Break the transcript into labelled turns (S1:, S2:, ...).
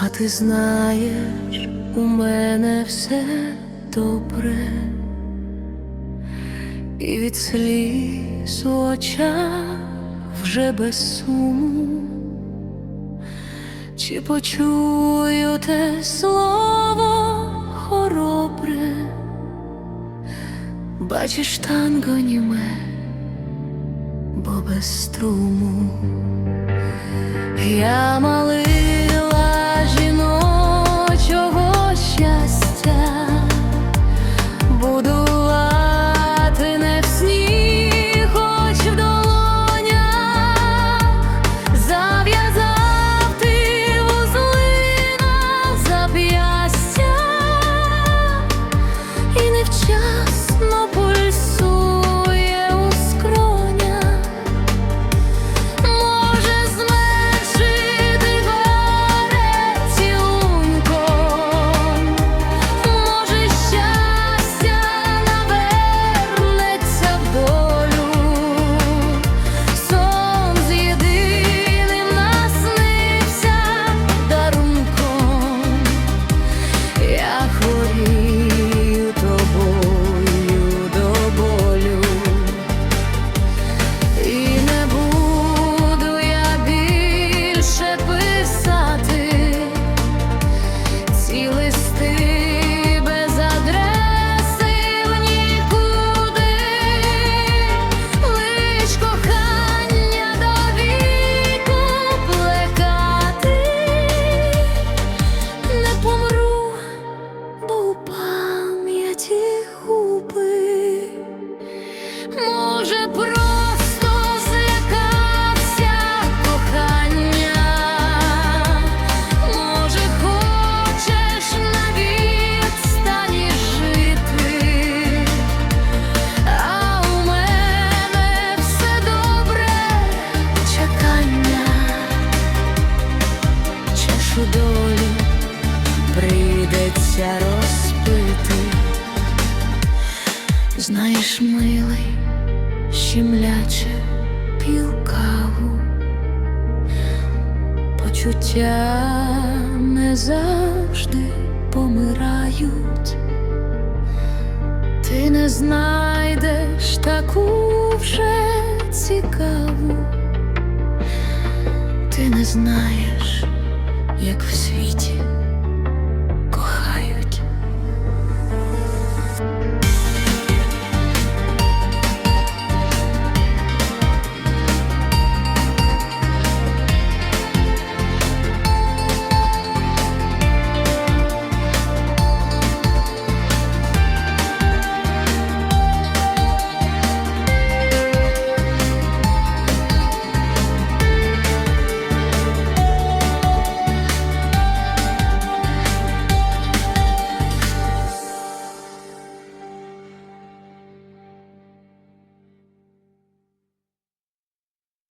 S1: А ти знаєш, у мене все добре, і від сліз у очах вже без суму, чи почую те слово хоробре, бачиш танго німе, бо без струму. Я молила прийдеться розпити. Знаєш, милий, щемляче п'ю каву, почуття не завжди помирають, ти не знайдеш таку вже цікаву, ти не знаєш, як все